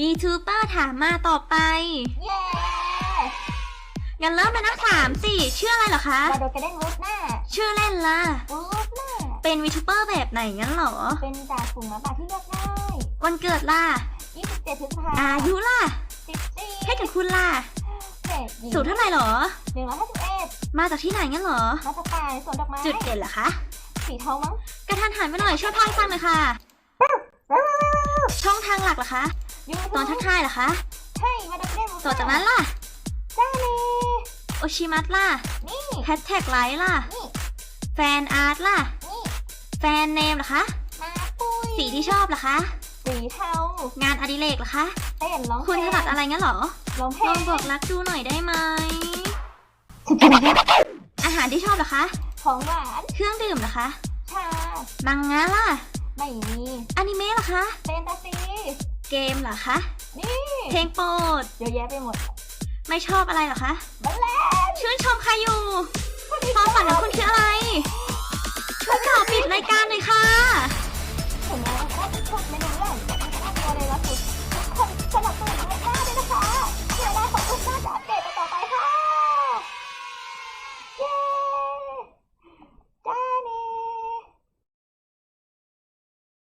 วีทูเปอร์ถามมาต่อไป เย้งั้นเริ่มเลยนะถามสิชื่ออะไรเหรอคะ มาโดกระเด้นวูดหน้าชื่อเล่นล่ะวูดหน้า เป็นวีทูเปอร์แบบไหนงั้นเหรอ เป็นจ่าฝูงหมาป่าที่เลือกง่ายวันเกิดล่ะ 27พฤษภาอายุล่ะ14ให้กับคุณล่ะเศษหญิงสูงเท่าไหร่เหรอ 151 มาจากที่ไหนงั้นเหรอ มาจากป่าในสวนดอกไม้จุดเด่นเหรอคะ สีเทามั้ง กระทันหันไปหน่อยช่วยพากฟังหน่อยค่ะ ช่องทางหลักเหรอคะยูทูบ ตอนทักทายเหรอคะ ใช่มาโดกระเด้นวูดต่อจากนั้นล่ะจ้าเลยโอชิมัสล่ะ นี่แฮชแท็กไลค์ล่ะ นี่ แฟนอาร์ตล่ะ นี่ แฟนเนมเหรอคะมาปุยสีที่ชอบเหรอคะ สีเทา งานอดิเรกเหรอคะเต้นร้องเพคุณลถงนัดอะไรงั้นเหรอร้องเพลลองงบอกรักดูหน่อยได้ไหม อาหารที่ชอบเหรอคะ ของหวาน เครื่องดื่มเหรอคะชามังงะล่ะ ไม่มี อนิเมะเหรอคะ เฟนตาซีเกมเหรอคะ นี่เพลงโปรด เยอะแยะไปหมด ไม่ชอบอะไรเหรอคะบัลแลนชื่นชมใครอยู่ความฝันของคุณคือ